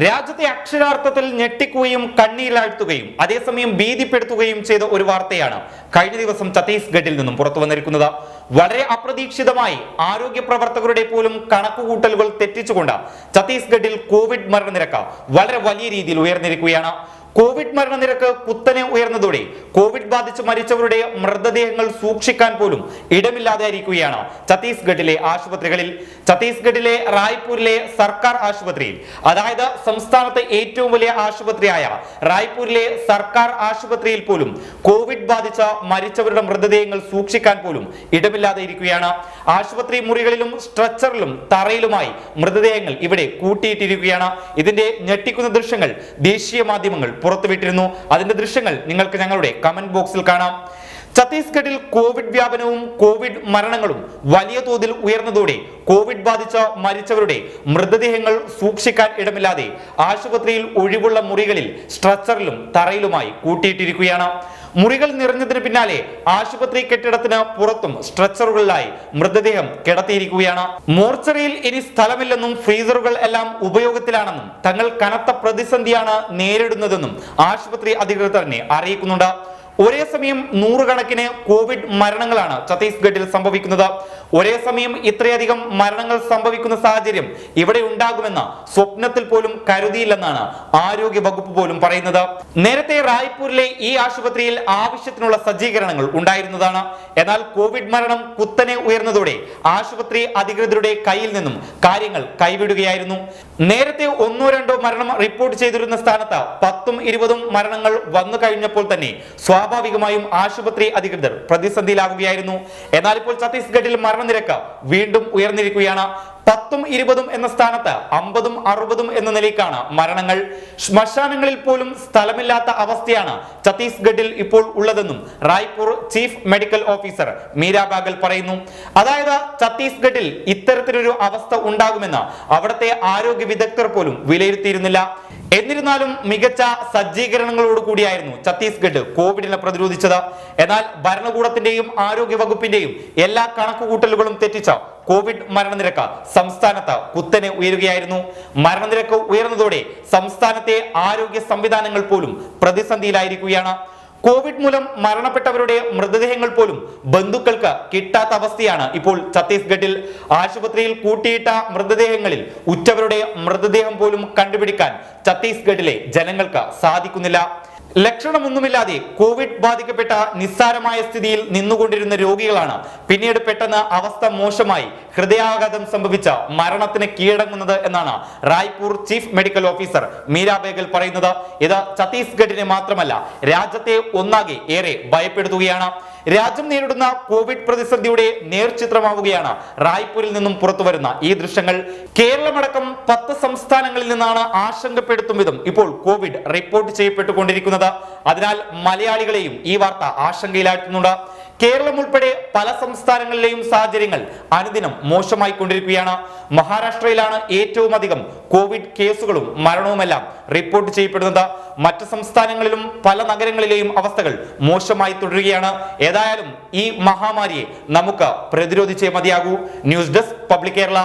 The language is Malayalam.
രാജ്യത്തെ അക്ഷരാർത്ഥത്തിൽ ഞെട്ടിക്കുകയും കണ്ണീരിലാഴ്ത്തുകയും അതേസമയം ഭീതിപ്പെടുത്തുകയും ചെയ്ത ഒരു വാർത്തയാണ് കഴിഞ്ഞ ദിവസം ഛത്തീസ്ഗഡിൽ നിന്നും പുറത്തു വന്നിരിക്കുന്നത്. വളരെ അപ്രതീക്ഷിതമായി ആരോഗ്യ പ്രവർത്തകരുടെ പോലും കണക്കുകൂട്ടലുകൾ തെറ്റിച്ചുകൊണ്ട് ഛത്തീസ്ഗഡിൽ കോവിഡ് മരണനിരക്ക് വളരെ വലിയ രീതിയിൽ ഉയർന്നിരിക്കുകയാണ്. കോവിഡ് മരണനിരക്ക് കുത്തനെ ഉയർന്നതോടെ കോവിഡ് ബാധിച്ച് മരിച്ചവരുടെ മൃതദേഹങ്ങൾ സൂക്ഷിക്കാൻ പോലും ഇടമില്ലാതെ ഇരിക്കുകയാണ് ഛത്തീസ്ഗഡിലെ ആശുപത്രികളിൽ. ഛത്തീസ്ഗഡിലെ റായ്പൂരിലെ സർക്കാർ ആശുപത്രിയിൽ. അതായത് സംസ്ഥാനത്തെ ഏറ്റവും വലിയ ആശുപത്രിയായ റായ്പൂരിലെ സർക്കാർ ആശുപത്രിയിൽ പോലും കോവിഡ് ബാധിച്ച മരിച്ചവരുടെ മൃതദേഹങ്ങൾ സൂക്ഷിക്കാൻ പോലും ഇടമില്ലാതെ ഇരിക്കുകയാണ് ആശുപത്രി മുറികളിലും സ്ട്രെച്ചറിലും തറയിലുമായി മൃതദേഹങ്ങൾ ഇവിടെ കൂട്ടിയിട്ടിരിക്കുകയാണ്. ഇതിന്റെ ഞെട്ടിക്കുന്ന ദൃശ്യങ്ങൾ ദേശീയ മാധ്യമങ്ങൾ പുറത്തുവിട്ടിരുന്നു. അതിന്റെ ദൃശ്യങ്ങൾ നിങ്ങൾക്ക് ഞങ്ങളുടെ കമന്റ് ബോക്സിൽ കാണാം. ഛത്തീസ്ഗഡിൽ കോവിഡ് വ്യാപനവും കോവിഡ് മരണങ്ങളും വലിയ തോതിൽ ഉയർന്നതോടെ കോവിഡ് ബാധിച്ച മരിച്ചവരുടെ മൃതദേഹങ്ങൾ സൂക്ഷിക്കാൻ ഇടമില്ലാതെ ആശുപത്രിയിൽ ഒഴിവുള്ള മുറികളിൽ സ്ട്രെച്ചറിലും തറയിലുമായി കൂട്ടിയിട്ടിരിക്കുകയാണ്. മുറികൾ നിറഞ്ഞതിന് പിന്നാലെ ആശുപത്രി കെട്ടിടത്തിന് പുറത്തും സ്ട്രെച്ചറുകളിലായി മൃതദേഹം കിടത്തിയിരിക്കുകയാണ്. മോർച്ചറിയിൽ ഇനി സ്ഥലമില്ലെന്നും ഫ്രീസറുകൾ എല്ലാം ഉപയോഗത്തിലാണെന്നും തങ്ങൾ കനത്ത പ്രതിസന്ധിയാണ് നേരിടുന്നതെന്നും ആശുപത്രി അധികൃതർ അറിയിക്കുന്നുണ്ട്. ഒരേ സമയം നൂറുകണക്കിന് കോവിഡ് മരണങ്ങളാണ് ഛത്തീസ്ഗഡിൽ സംഭവിക്കുന്നത്. ഒരേ സമയം ഇത്രയധികം മരണങ്ങൾ സംഭവിക്കുന്ന സാഹചര്യം ഇവിടെ ഉണ്ടാകുമെന്ന് സ്വപ്നത്തിൽ പോലും കരുതിയില്ലെന്നാണ് ആരോഗ്യ വകുപ്പ് പോലും പറയുന്നത്. നേരത്തെ റായ്പൂരിലെ ഈ ആശുപത്രിയിൽ ആവശ്യത്തിനുള്ള സജ്ജീകരണങ്ങൾ ഉണ്ടായിരുന്നതാണ്. എന്നാൽ കോവിഡ് മരണം കുത്തനെ ഉയർന്നതോടെ ആശുപത്രി അധികൃതരുടെ കയ്യിൽ നിന്നും കാര്യങ്ങൾ കൈവിടുകയായിരുന്നു. നേരത്തെ ഒന്നോ രണ്ടോ മരണം റിപ്പോർട്ട് ചെയ്തിരുന്ന സ്ഥാനത്ത് പത്തും ഇരുപതും മരണങ്ങൾ വന്നു കഴിഞ്ഞപ്പോൾ തന്നെ സ്വാഭാവികമായും ആശുപത്രി അധികൃതർ പ്രതിസന്ധിയിലാകുകയായിരുന്നു. എന്നാൽ ഇപ്പോൾ ഛത്തീസ്ഗഡിൽ മരണനിരക്ക് വീണ്ടും ഉയർന്നിരിക്കുകയാണ്. പത്തും ഇരുപതും എന്ന സ്ഥാനത്ത് അമ്പതും അറുപതും എന്ന നിലയ്ക്കാണ് മരണങ്ങൾ. ശ്മശാനങ്ങളിൽ പോലും സ്ഥലമില്ലാത്ത അവസ്ഥയാണ് ഛത്തീസ്ഗഡിൽ ഇപ്പോൾ ഉള്ളതെന്നും Raipur chief medical officer Meera Bagal പറയുന്നു. അതായത് ഛത്തീസ്ഗഡിൽ ഇത്തരത്തിലൊരു അവസ്ഥ ഉണ്ടാകുമെന്ന് അവിടുത്തെ ആരോഗ്യ വിദഗ്ധർ പോലും വിലയിരുത്തിയിരുന്നില്ല. എന്നിരുന്നാലും മികച്ച സജ്ജീകരണങ്ങളോട് കൂടിയായിരുന്നു ഛത്തീസ്ഗഡ് കോവിഡിനെ പ്രതിരോധിച്ചത്. എന്നാൽ ഭരണകൂടത്തിന്റെയും ആരോഗ്യ വകുപ്പിന്റെയും എല്ലാ കണക്കുകൂട്ടലുകളും തെറ്റിച്ച കോവിഡ് മരണനിരക്ക് സംസ്ഥാനത്ത് കുത്തനെ ഉയരുകയായിരുന്നു. മരണനിരക്ക് ഉയർന്നതോടെ സംസ്ഥാനത്തെ ആരോഗ്യ സംവിധാനങ്ങൾ പോലും പ്രതിസന്ധിയിലായിരിക്കുകയാണ്. കോവിഡ് മൂലം മരണപ്പെട്ടവരുടെ മൃതദേഹങ്ങൾ പോലും ബന്ധുക്കൾക്ക് കിട്ടാത്ത അവസ്ഥയാണ് ഇപ്പോൾ ഛത്തീസ്ഗഡിൽ. ആശുപത്രിയിൽ കൂട്ടിയിട്ട മൃതദേഹങ്ങളിൽ ഉറ്റവരുടെ മൃതദേഹം പോലും കണ്ടുപിടിക്കാൻ ഛത്തീസ്ഗഡിലെ ജനങ്ങൾക്ക് സാധിക്കുന്നില്ല. ലക്ഷണമൊന്നുമില്ലാതെ കോവിഡ് ബാധിക്കപ്പെട്ട നിസ്സാരമായ സ്ഥിതിയിൽ നിന്നുകൊണ്ടിരുന്ന രോഗികളാണ്. പിന്നീട് പെട്ടെന്ന് അവസ്ഥ മോശമായി ഹൃദയാഘാതം സംഭവിച്ച മരണത്തിന് കീഴടങ്ങുന്നത് എന്നാണ് Raipur chief medical officer Meera Begal പറയുന്നത്. ഇത് ഛത്തീസ്ഗഡിനെ മാത്രമല്ല രാജ്യത്തെ ഒന്നാകെ ഏറെ ഭയപ്പെടുത്തുകയാണ്. രാജ്യം നേരിടുന്ന കോവിഡ് പ്രതിസന്ധിയുടെ നേർചിത്രമാവുകയാണ്. റായ്പൂരിൽ നിന്നും പുറത്തു വരുന്ന ഈ ദൃശ്യങ്ങൾ കേരളമടക്കം പത്ത് സംസ്ഥാനങ്ങളിൽ നിന്നാണ് ആശങ്കപ്പെടുത്തും വിധം ഇപ്പോൾ കോവിഡ് റിപ്പോർട്ട് ചെയ്യപ്പെട്ടുകൊണ്ടിരിക്കുന്നത്. അതിനാൽ മലയാളികളെയും ഈ വാർത്ത ആശങ്കയിലാഴ്ത്തുന്നുണ്ട്. കേരളം ഉൾപ്പെടെ പല സംസ്ഥാനങ്ങളിലെയും സാഹചര്യങ്ങൾ അനുദിനം മോശമായി കൊണ്ടിരിക്കുകയാണ്. മഹാരാഷ്ട്രയിലാണ് ഏറ്റവും അധികം കോവിഡ് കേസുകളും മരണവുമെല്ലാം റിപ്പോർട്ട് ചെയ്യപ്പെടുന്നത്. മറ്റ് സംസ്ഥാനങ്ങളിലും പല നഗരങ്ങളിലെയും അവസ്ഥകൾ മോശമായി തുടരുകയാണ്. ഏതായാലും ഈ മഹാമാരിയെ നമുക്ക് പ്രതിരോധിച്ചേ മതിയാകൂ. News desk public Kerala.